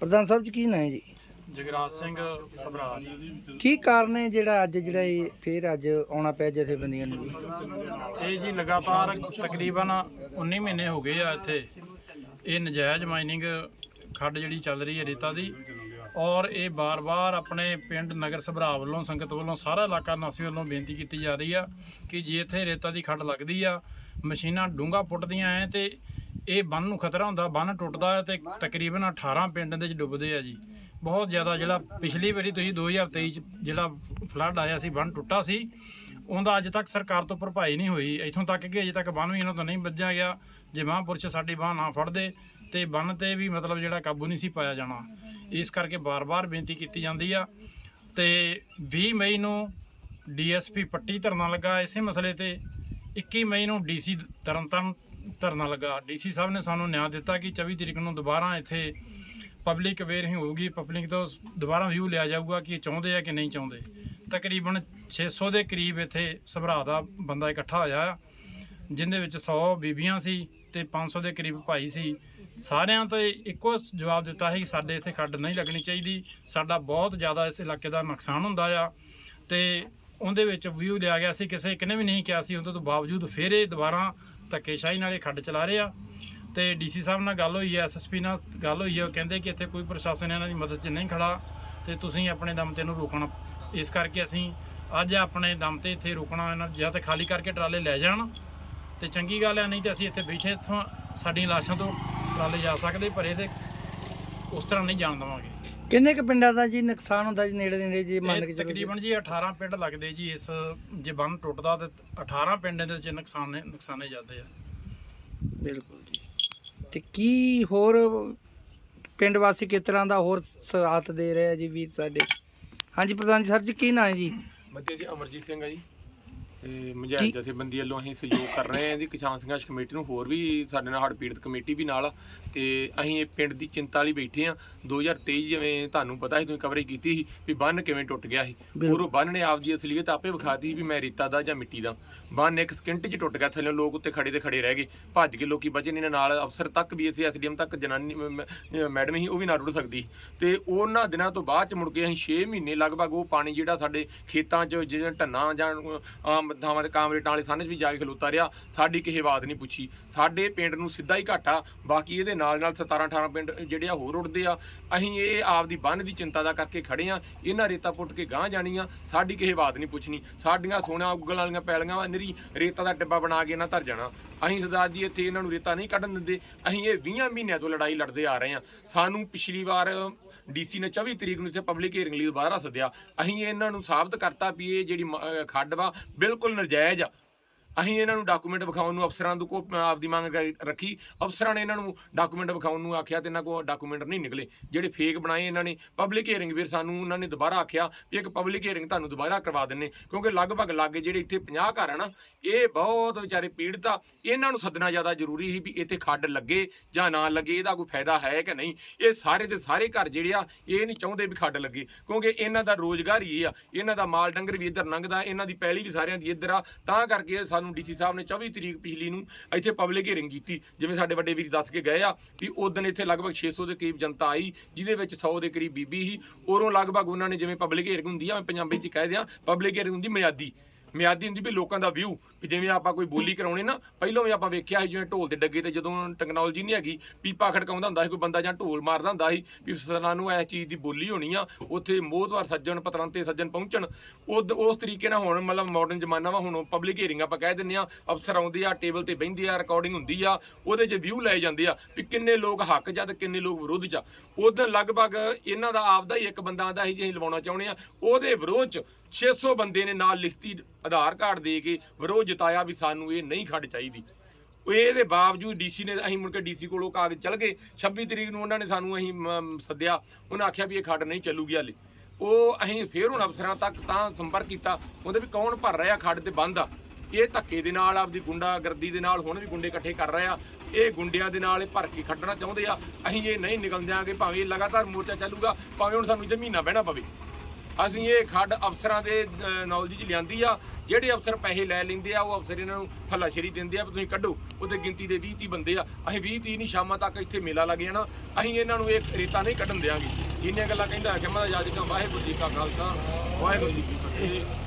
ਪ੍ਰਧਾਨ ਸਾਹਿਬ ਜੀ ਕੀ ਨਾਂ ਹੈ ਜੀ? ਜਗਰਾਜ ਸਿੰਘ ਸਭਰਾ। ਕੀ ਕਾਰਨ ਹੈ ਜਿਹੜਾ ਅੱਜ ਜਿਹੜਾ ਇਹ ਫੇਰ ਅੱਜ ਆਉਣਾ ਪਿਆ ਜਥੇਬੰਦੀਆਂ ਨੂੰ ਜੀ? ਇਹ ਜੀ ਲਗਾਤਾਰ ਤਕਰੀਬਨ 19 ਮਹੀਨੇ ਹੋ ਗਏ ਆ ਇੱਥੇ। ਇਹ ਨਜਾਇਜ਼ ਮਾਈਨਿੰਗ ਖੱਡ ਜਿਹੜੀ ਚੱਲ ਰਹੀ ਹੈ ਰੇਤਾ ਦੀ ਔਰ ਇਹ ਬਾਰ-ਬਾਰ ਆਪਣੇ ਪਿੰਡ ਨਗਰ ਸਭਰਾ ਵੱਲੋਂ ਸੰਗਤ ਵੱਲੋਂ ਸਾਰਾ ਇਲਾਕਾ ਨਿਵਾਸੀ ਵੱਲੋਂ ਬੇਨਤੀ ਕੀਤੀ ਜਾ ਰਹੀ ਆ ਕਿ ਜੇ ਇੱਥੇ ਰੇਤਾ ਦੀ ਖੱਡ ਲੱਗਦੀ ਆ ਮਸ਼ੀਨਾਂ ਡੂੰਘਾ ਪੁੱਟਦੀਆਂ ਐ ਤੇ ਇਹ ਬੰਨ ਨੂੰ ਖਤਰਾ ਹੁੰਦਾ, ਬੰਨ ਟੁੱਟਦਾ ਹੈ ਤੇ ਤਕਰੀਬਨ 18 ਪਿੰਡ ਦੇ ਵਿੱਚ ਡੁੱਬਦੇ ਆ ਜੀ। ਬਹੁਤ ਜ਼ਿਆਦਾ ਜਿਹੜਾ ਪਿਛਲੀ ਵਾਰੀ ਤੁਸੀਂ 2023 ਚ ਜਿਹੜਾ ਫਲੱਡ ਆਇਆ ਸੀ, ਬੰਨ ਟੁੱਟਾ ਸੀ, ਉਹਦਾ ਅੱਜ ਤੱਕ ਸਰਕਾਰ ਤੋਂ ਭਰਪਾਈ ਨਹੀਂ ਹੋਈ। ਇੱਥੋਂ ਤੱਕ ਕਿ ਅਜੇ ਤੱਕ ਬੰਨ ਵੀ ਇਹਨਾਂ ਤੋਂ ਨਹੀਂ ਵੱਜਿਆ ਗਿਆ। ਜੇ ਮਹਾਂਪੁਰਸ਼ ਸਾਡੀ ਬਾਂਹ ਨਾ ਫੜਦੇ, ਤੇ ਬੰਨ ਤੇ ਵੀ ਮਤਲਬ ਜਿਹੜਾ ਕਾਬੂ ਨਹੀਂ ਸੀ ਪਾਇਆ ਜਾਣਾ। ਇਸ ਕਰਕੇ ਬਾਰ-ਬਾਰ ਬੇਨਤੀ ਕੀਤੀ ਜਾਂਦੀ ਆ। ਤੇ 20 ਮਈ ਨੂੰ ਡੀਐਸਪੀ ਪੱਟੀ ਧਰਨਾ ਲੱਗਾ ਇਸੇ ਮਸਲੇ ਤੇ। 21 ਮਈ ਨੂੰ ਡੀਸੀ ਤਰਨਤਾਰਨ ਧਰਨਾ ਲੱਗਾ। ਡੀਸੀ ਸਾਹਿਬ ਨੇ ਸਾਨੂੰ ਨਿਆਂ ਦਿੱਤਾ ਕਿ 24 ਤਰੀਕ ਨੂੰ ਦੁਬਾਰਾ ਇੱਥੇ ਪਬਲਿਕ ਅਵੇਅਰ ਹੀ ਹੋਊਗੀ। ਪਬਲਿਕ ਤੋਂ ਦੁਬਾਰਾ ਵਿਊ ਲਿਆ ਜਾਊਗਾ ਕਿ ਇਹ ਚਾਹੁੰਦੇ ਆ ਕਿ ਨਹੀਂ ਚਾਹੁੰਦੇ। ਤਕਰੀਬਨ 600 ਦੇ ਕਰੀਬ ਇੱਥੇ ਸਭਰਾ ਦਾ ਬੰਦਾ ਇਕੱਠਾ ਹੋਇਆ ਆ ਜਿੰਦੇ ਵਿੱਚ 100 ਬੀਬੀਆਂ ਸੀ ਤੇ 500 ਦੇ ਕਰੀਬ ਭਾਈ ਸੀ। ਸਾਰਿਆਂ ਤੋਂ ਇੱਕੋ ਜਵਾਬ ਦਿੱਤਾ ਹੈ ਕਿ ਸਾਡੇ ਇੱਥੇ ਖੱਡ ਨਹੀਂ ਲੱਗਣੀ ਚਾਹੀਦੀ। ਸਾਡਾ ਬਹੁਤ ਜ਼ਿਆਦਾ ਇਸ ਇਲਾਕੇ ਦਾ ਨੁਕਸਾਨ ਹੁੰਦਾ ਆ ਤੇ ਉਹਦੇ ਵਿੱਚ ਵਿਊ ਲਿਆ ਗਿਆ ਸੀ। ਕਿਸੇ ਇੱਕ ਨੇ ਵੀ ਨਹੀਂ ਕਿਹਾ ਸੀ। ਉਹਦੇ ਤੋਂ ਬਾਵਜੂਦ ਫਿਰ ਇਹ ਦੁਬਾਰਾ ਧੱਕੇਸ਼ਾਹੀ ਨਾਲ ਇਹ ਖੱਡ ਚਲਾ ਰਹੇ ਆ। ਤੇ ਡੀਸੀ ਸਾਹਿਬ ਨਾਲ ਗੱਲ ਹੋਈ ਹੈ ਐਸਐਸਪੀ ਨਾਲ ਗੱਲ ਹੋਈ ਹੈ ਉਹ ਕਹਿੰਦੇ ਕਿ ਇੱਥੇ ਕੋਈ ਪ੍ਰਸ਼ਾਸਨ ਇਹਨਾਂ ਦੀ ਮਦਦ 'ਚ ਨਹੀਂ ਖੜਾ ਤੇ ਤੁਸੀਂ ਆਪਣੇ ਦਮ ਤੇ ਇਹਨੂੰ ਰੋਕਣਾ। ਇਸ ਕਰਕੇ ਅਸੀਂ ਅੱਜ ਆਪਣੇ ਦਮ ਤੇ ਇੱਥੇ ਰੁਕਣਾ, ਇਹਨਾਂ ਜਾਂ ਤੇ ਖਾਲੀ ਕਰਕੇ ਟਰਾਲੇ ਲੈ ਜਾਣ ਤੇ ਚੰਗੀ ਗੱਲ ਹੈ ਨਹੀਂ ਤੇ ਅਸੀਂ ਇੱਥੇ ਬੈਠੇ ਇੱਥੋਂ ਸਾਡੀਆਂ ਲਾਸ਼ਾਂ ਤੋਂ ਟਰਾਲੇ ਜਾ ਸਕਦੇ, ਪਰ ਇਹਦੇ ਉਸ ਤਰ੍ਹਾਂ ਨਹੀਂ ਜਾਣ ਦੇਵਾਂਗੇ। ਕਿੰਨੇ ਕੁ ਪਿੰਡਾਂ ਦਾ ਜੀ ਨੁਕਸਾਨ ਹੁੰਦਾ ਜੀ ਨੇੜੇ ਨੇੜੇ ਜੀ ਮੰਨ ਕੇ ਇਹ ਚੱਲੋ ਜੀ। ਤਕਰੀਬਨ ਜੀ 18 ਪਿੰਡ ਲੱਗਦੇ ਜੀ ਇਸ ਜੇ ਬੰਨ ਟੁੱਟਦਾ ਤੇ 18 ਪਿੰਡਾਂ ਦੇ ਵਿੱਚ ਨੁਕਸਾਨ ਨੁਕਸਾਨੇ ਜਾਂਦੇ ਆ। ਬਿਲਕੁਲ ਜੀ। ਤੇ ਕੀ ਹੋਰ ਪਿੰਡ ਵਾਸੀ ਕਿਸ ਤਰ੍ਹਾਂ ਦਾ ਹੋਰ ਸਾਥ ਦੇ ਰਹੇ ਆ ਜੀ ਵੀਰ ਸਾਡੇ? ਹਾਂਜੀ ਪ੍ਰਧਾਨ ਜੀ ਸਰ ਜੀ ਕੀ ਨਾਂ ਹੈ ਜੀ? ਵਧੀਆ ਜੀ ਅਮਰਜੀਤ ਸਿੰਘ ਆ ਜੀ। ਤੇ ਮਝੈਲ ਜਥੇਬੰਦੀ ਵੱਲੋਂ ਅਸੀਂ ਸਹਿਯੋਗ ਕਰ ਰਹੇ ਹਾਂ। ਜੀ ਕਿਸਾਨ ਸੰਘਰਸ਼ ਕਮੇਟੀ ਨੂੰ ਹੋਰ ਵੀ ਸਾਡੇ ਨਾਲ ਹੜ੍ਹ ਪੀੜਤ ਕਮੇਟੀ ਵੀ ਨਾਲ। ਆ ਤੇ ਅਸੀਂ ਇਹ ਪਿੰਡ ਦੀ ਚਿੰਤਾ ਲਈ ਬੈਠੇ ਆ 2023 ਜਿਵੇਂ ਤੁਹਾਨੂੰ ਪਤਾ ਸੀ ਤੁਸੀਂ ਕਵਰੇਜ ਕੀਤੀ ਸੀ ਵੀ ਬੰਨ ਕਿਵੇਂ ਟੁੱਟ ਗਿਆ ਸੀ। ਉਰੋਂ ਬੰਨ ਨੇ ਆਪ ਜੀ ਅਸਲੀਅਤ ਆਪੇ ਵਿਖਾਤੀ ਵੀ ਮੈਂ ਰੇਤਾ ਦਾ ਜਾਂ ਮਿੱਟੀ ਦਾ। ਬੰਨ ਇੱਕ ਸਕਿੰਟ 'ਚ ਟੁੱਟ ਗਿਆ ਥੱਲੇ ਲੋਕ ਉੱਤੇ ਖੜੇ ਤੇ ਖੜੇ ਰਹਿ ਗਏ। ਭੱਜ ਕੇ ਲੋਕੀ ਬਚੇ ਨਹੀਂ ਨਾਲ ਅਫਸਰ ਤੱਕ ਵੀ ਅਸੀਂ ਐਸਡੀਐਮ ਤੱਕ ਜਨਾਨੀ ਮੈਡਮ ਹੀ ਉਹ ਵੀ ਨਾ ਰੁੜ ਸਕਦੀ। ਤੇ ਉਹਨਾਂ ਦਿਨਾਂ ਤੋਂ ਬਾਅਦ ਚ ਮੁੜ ਕੇ ਅਸੀਂ 6 ਮਹੀਨੇ ਲਗਭਗ ਉਹ ਪਾਣੀ ਜਿਹੜਾ ਸਾਡੇ ਖੇਤਾਂ 'ਚ ਜਿਹੜੇ ਢੰਨਾ ਜਾਂ ਆਮ ਥਾਵਾਂ ਤੇ ਕਾਮਰੇਟਾਂ ਵਾਲੇ ਸੰਨ 'ਚ ਵੀ ਜਾ ਕੇ ਖਲੋਤਾ ਰਿਹਾ। ਸਾਡੀ ਕਿਸੇ ਬਾਤ ਨਹੀਂ ਪੁੱਛੀ। ਸਾਡੇ ਪਿੰਡ ਨੂੰ ਸਿੱਧਾ ਹੀ ਘਾਟਾ। ਬਾਕੀ ਇਹਦੇ ਨਾਲ ਨਾਲ 17 18 ਪਿੰਡ ਜਿਹੜੇ ਆ ਹੋਰ ਉੱਡਦੇ ਆ। ਅਸੀਂ ਇਹ ਆਪ ਦੀ ਬੰਨ ਦੀ ਚਿੰਤਾ ਦਾ ਕਰਕੇ ਖੜੇ ਆ। ਇਹਨਾਂ ਰੇਤਾ ਪੁੱਟ ਕੇ ਗਾਂ ਜਾਣੀ ਆ ਸਾਡੀ ਕਿਸੇ ਬਾਤ ਨਹੀਂ ਪੁੱਛਣੀ। ਸਾਡੀਆਂ ਸੋਨਾ ਉਗਲ ਵਾਲੀਆਂ ਪੈਲੀਆਂ ਵਾ। ਨਰੀ ਰੇਤਾ ਦਾ ਟਿੱਬਾ ਬਣਾ ਕੇ ਇਹਨਾਂ ਧਰ ਜਾਣਾ। ਅਸੀਂ ਸਰਦਾਰ ਜੀ ਇੱਥੇ ਇਹਨਾਂ ਨੂੰ ਰੇਤਾ ਨਹੀਂ ਕੱਢਣ ਦਿੰਦੇ। ਅਸੀਂ ਇਹ 20 ਮਹੀਨਿਆਂ ਤੋਂ ਲੜਾਈ ਲੜਦੇ ਆ ਰਹੇ ਆ। ਸਾਨੂੰ ਪਿਛਲੀ ਵਾਰ ਡੀਸੀ ਨੇ 24 ਤਰੀਕ ਨੂੰ ਇੱਥੇ ਪਬਲਿਕ ਹੀਅਰਿੰਗ ਲਈ ਦੁਬਾਰਾ ਸੱਦਿਆ। ਅਸੀਂ ਇਹਨਾਂ ਨੂੰ ਸਾਬਤ ਕਰਤਾ ਵੀ ਇਹ ਜਿਹੜੀ ਮ- ਖੱਡ ਵਾ, ਬਿਲਕੁਲ ਨਜਾਇਜ਼ ਆ। ਅਸੀਂ ਇਹਨਾਂ ਨੂੰ ਡਾਕੂਮੈਂਟ ਵਿਖਾਉਣ ਨੂੰ ਅਫਸਰਾਂ ਤੋਂ ਕੋ ਆਪਦੀ ਮੰਗ ਕਰ- ਰੱਖੀ। ਅਫਸਰਾਂ ਨੇ ਇਹਨਾਂ ਨੂੰ ਡਾਕੂਮੈਂਟ ਵਿਖਾਉਣ ਨੂੰ ਆਖਿਆ ਤੇ ਇਹਨਾਂ ਕੋਲ ਡਾਕੂਮੈਂਟ ਨਹੀਂ ਨਿਕਲੇ। ਜਿਹੜੇ ਫੇਕ ਬਣਾਏ ਇਹਨਾਂ ਨੇ ਪਬਲਿਕ ਹੀਅਰਿੰਗ ਫਿਰ ਸਾਨੂੰ ਉਹਨਾਂ ਨੇ ਦੁਬਾਰਾ ਆਖਿਆ ਵੀ ਇੱਕ ਪਬਲਿਕ ਹੀਅਰਿੰਗ ਤੁਹਾਨੂੰ ਦੁਬਾਰਾ ਕਰਵਾ ਦਿੰਨੇ। ਕਿਉਂਕਿ ਲਗਭਗ ਲਾਗੇ ਜਿਹੜੇ ਇੱਥੇ 50 ਘਰ ਆ ਨਾ, ਇਹ ਬਹੁਤ ਵਿਚਾਰੇ ਪੀੜਤ ਆ। ਇਹਨਾਂ ਨੂੰ ਸੱਦਣਾ ਜ਼ਿਆਦਾ ਜ਼ਰੂਰੀ ਸੀ ਵੀ ਇੱਥੇ ਖੱਡ ਲੱਗੇ ਜਾਂ ਨਾ ਲੱਗੇ, ਇਹਦਾ ਕੋਈ ਫਾਇਦਾ ਹੈ ਕਿ ਨਹੀਂ? ਇਹ ਸਾਰੇ ਦੇ ਸਾਰੇ ਘਰ ਜਿਹੜੇ ਆ, ਇਹ ਨਹੀਂ ਚਾਹੁੰਦੇ ਵੀ ਖੱਡ ਲੱਗੇ। ਕਿਉਂਕਿ ਇਹਨਾਂ ਦਾ ਰੋਜ਼ਗਾਰ ਹੀ ਇਹ ਆ। ਇਹਨਾਂ ਦਾ ਮਾਲ ਡੰਗਰ ਵੀ ਇੱਧਰ ਲੰਘਦਾ, ਇਹਨਾਂ ਦੀ ਪੈਲੀ ਵੀ ਸਾਰਿਆਂ ਦੀ ਇੱਧਰ ਆ। ਤਾਂ ਕਰਕੇ ਸਾਨੂੰ ਡੀਸੀ ਸਾਹਿਬ ਨੇ 24 ਤਰੀਕ ਪਿਛਲੀ ਨੂੰ ਇੱਥੇ ਪਬਲਿਕ ਹੀਅਰਿੰਗ ਕੀਤੀ, ਜਿਵੇਂ ਸਾਡੇ ਵੱਡੇ ਵੀਰ ਦੱਸ ਕੇ ਗਏ ਆ ਵੀ ਉਸ ਦਿਨ ਇੱਥੇ ਲਗਭਗ 600 ਦੇ ਕਰੀਬ ਜਨਤਾ ਆਈ, ਜਿਹਦੇ ਵਿੱਚ 100 ਦੇ ਕਰੀਬ ਬੀਬੀ ਸੀ। ਉਰੋਂ ਲਗਭਗ ਉਹਨਾਂ ਨੇ ਜਿਵੇਂ ਪਬਲਿਕ ਹੀਰਿੰਗ ਹੁੰਦੀ ਆ, ਮੈਂ ਪੰਜਾਬੀ ਚ ਕਹਿ ਦਿਆਂ ਪਬਲਿਕ ਹੀਅਰਿੰਗ ਹੁੰਦੀ ਮਿਆਦੀ। ਮਿਆਦੀ ਹੁੰਦੀ ਵੀ ਲੋਕਾਂ ਦਾ ਵਿਊ ਵੀ ਜਿਵੇਂ ਆਪਾਂ ਕੋਈ ਬੋਲੀ ਕਰਾਉਣੇ ਨਾ, ਪਹਿਲਾਂ ਵੀ ਆਪਾਂ ਵੇਖਿਆ ਸੀ ਜਿਵੇਂ ਢੋਲ ਦੇ ਡੱਗੇ ਤੇ ਜਦੋਂ ਟੈਕਨੋਲੋਜੀ ਨਹੀਂ ਹੈਗੀ ਪੀਪਾ ਖੜਕਾਉਂਦਾ ਹੁੰਦਾ ਸੀ, ਕੋਈ ਬੰਦਾ ਜਾਂ ਢੋਲ ਮਾਰਦਾ ਹੁੰਦਾ ਸੀ, ਵੀ ਸਾਨੂੰ ਨੂੰ ਇਸ ਚੀਜ਼ ਦੀ ਬੋਲੀ ਹੋਣੀ ਆ, ਉੱਥੇ ਮੋਹਤਵਾਰ ਸੱਜਣ ਪਤਵੰਤੇ ਸੱਜਣ ਪਹੁੰਚਣ, ਉਦ- ਉਸ ਤਰੀਕੇ ਨਾਲ ਹੁਣ ਮਤਲਬ ਮਾਡਰਨ ਜ਼ਮਾਨਾ ਵਾ, ਹੁਣ ਪਬਲਿਕ ਹੀਅਰਿੰਗ ਆਪਾਂ ਕਹਿ ਦਿੰਦੇ ਆ, ਅਫਸਰ ਆਉਂਦੇ ਆ ਟੇਬਲ ਤੇ ਬਹਿੰਦੇ ਆ ਰਿਕਾਰਡਿੰਗ ਹੁੰਦੀ ਆ, ਉਹਦੇ 'ਚ ਵਿਊ ਲਏ ਜਾਂਦੇ ਆ, ਵੀ ਕਿੰਨੇ ਲੋਕ ਹੱਕ ਜਾਂ ਤੇ ਕਿੰਨੇ ਲੋਕ ਵਿਰੋਧ 'ਚ ਆ। ਉਦੋਂ ਲਗਭਗ ਇਹਨਾਂ ਦਾ ਆਪਦਾ ਹੀ ਇੱਕ ਬੰਦਾ ਆਂਦਾ ਸੀ, ਜੇ ਅਸੀਂ ਲਵਾਉਣਾ ਚਾਹੁੰਦੇ ਆ, ਉਹਦੇ ਵਿਰੋਧ 'ਚ 600 ਬੰਦੇ ਨੇ ਨਾਲ ਲਿਖਤੀ ਆਧਾਰ ਕਾਰਡ ਦੇ ਕੇ ਵਿਰੋਧ ਜਤਾਇਆ ਵੀ ਸਾਨੂੰ ਇਹ ਨਹੀਂ ਖੱਡ ਚਾਹੀਦੀ। ਇਹਦੇ ਬਾਵਜੂਦ ਡੀਸੀ ਨੇ ਅਸੀਂ ਮੁੜ ਕੇ ਡੀਸੀ ਕੋਲੋਂ ਕਾਗਜ਼ ਚਲ ਗਏ। 26 ਤਰੀਕ ਨੂੰ ਉਹਨਾਂ ਨੇ ਸਾਨੂੰ ਅਸੀਂ ਮ, ਸੱਦਿਆ। ਉਹਨਾਂ ਆਖਿਆ ਵੀ ਇਹ ਖੱਡ ਨਹੀਂ ਚੱਲੂਗੀ ਹਾਲੇ। ਉਹ ਅਸੀਂ ਫੇਰ ਹੁਣ ਅਫਸਰਾਂ ਤੱਕ ਤਾਂ ਸੰਪਰਕ ਕੀਤਾ। ਉਹਦੇ ਵੀ ਕੌਣ ਭਰ ਰਿਹਾ ਖੱਡ ਤੇ ਬੰਦ ਆ। ਇਹ ਧੱਕੇ ਦੇ ਨਾਲ ਆਪਦੀ ਗੁੰਡਾਗਰਦੀ ਦੇ ਨਾਲ ਹੁਣ ਵੀ ਗੁੰਡੇ ਇਕੱਠੇ ਕਰ ਰਹੇ ਆ। ਇਹ ਗੁੰਡਿਆਂ ਦੇ ਨਾਲ ਇਹ ਭਰ ਕੇ ਖੱਡਣਾ ਚਾਹੁੰਦੇ ਆ। ਅਸੀਂ ਇਹ ਨਹੀਂ ਨਿਕਲ ਦਿਆਂਗੇ। ਭਾਵੇਂ ਇਹ ਲਗਾਤਾਰ ਮੋਰਚਾ ਚੱਲੂਗਾ ਭਾਵੇਂ ਹੁਣ ਸਾਨੂੰ ਇੱਥੇ ਮਹੀਨਾ ਬਹਿਣਾ ਪਵੇ। ਅਸੀਂ ਇਹ ਖੱਡ ਅਫਸਰਾਂ ਦੇ ਨੌਲੇਜ 'ਚ ਲਿਆਂਦੀ ਆ। ਜਿਹੜੇ ਅਫਸਰ ਪੈਸੇ ਲੈ ਲੈਂਦੇ ਆ, ਉਹ ਅਫਸਰ ਇਹਨਾਂ ਨੂੰ ਹੱਲਾਸ਼ੇਰੀ ਦਿੰਦੇ ਆ ਵੀ ਤੁਸੀਂ ਕੱਢੋ। ਉਹਦੇ ਗਿਣਤੀ ਦੇ 20 30 ਬੰਦੇ ਆ। ਅਸੀਂ 20 30 ਨਹੀਂ, ਸ਼ਾਮਾਂ ਤੱਕ ਇੱਥੇ ਮੇਲਾ ਲੱਗ ਜਾਣਾ। ਅਸੀਂ ਇਹਨਾਂ ਨੂੰ ਇਹ ਰੇਤਾ ਨਹੀਂ ਕੱਢਣ ਦਿਆਂਗੇ। ਇੰਨੀਆਂ ਗੱਲਾਂ ਕਹਿੰਦਾ ਕਿ ਮੈਂ ਜੱਜ ਕਾ ਵਾਹਿਗੁਰੂ ਜੀ ਕਾ ਖਾਲਸਾ, ਵਾਹਿਗੁਰੂ ਜੀ ਕੀ ਫਤਿਹ।